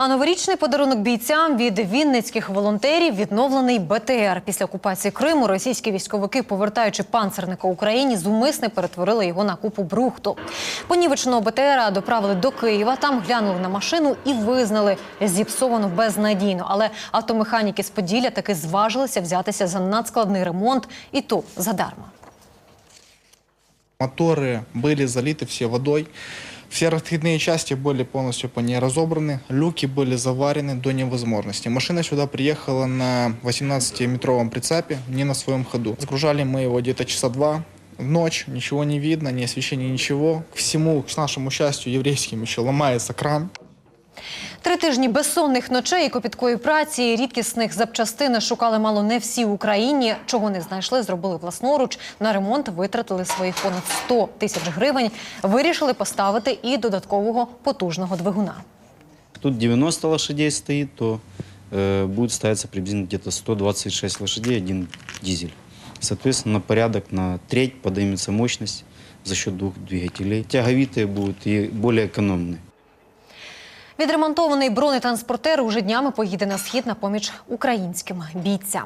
А новорічний подарунок бійцям від вінницьких волонтерів відновлений БТР. Після окупації Криму російські військовики, повертаючи панцерника Україні, зумисне перетворили його на купу брухту. Понівеченого БТРа доправили до Києва. Там глянули на машину і визнали зіпсовану безнадійно. Але автомеханіки з Поділля таки зважилися взятися за надскладний ремонт, і то задарма. Моторы были залиты все водой. Все расходные части были полностью по ней разобраны, люки были заварены до невозможности. Машина сюда приехала на 18-метровом прицепе, не на своем ходу. Загружали мы его где-то часа два в ночь, ничего не видно, ни освещения, ничего. К всему, к нашему счастью, еврейским еще ломается кран. Три тижні безсонних ночей і копіткої праці, і рідкісних запчастин шукали мало не всі в Україні. Чого не знайшли, зробили власноруч. На ремонт витратили своїх понад 100 тисяч гривень. Вирішили поставити і додаткового потужного двигуна. Тут 90 лошадей стоит, то э, будет ставиться приблизительно где-то 126 лошадей, один дизель. Соответственно, на порядок на треть поднимется мощность за счет двух двигателей. Тяговитые будут и более экономные. Відремонтований бронетранспортер уже днями поїде на схід на поміч українським бійцям.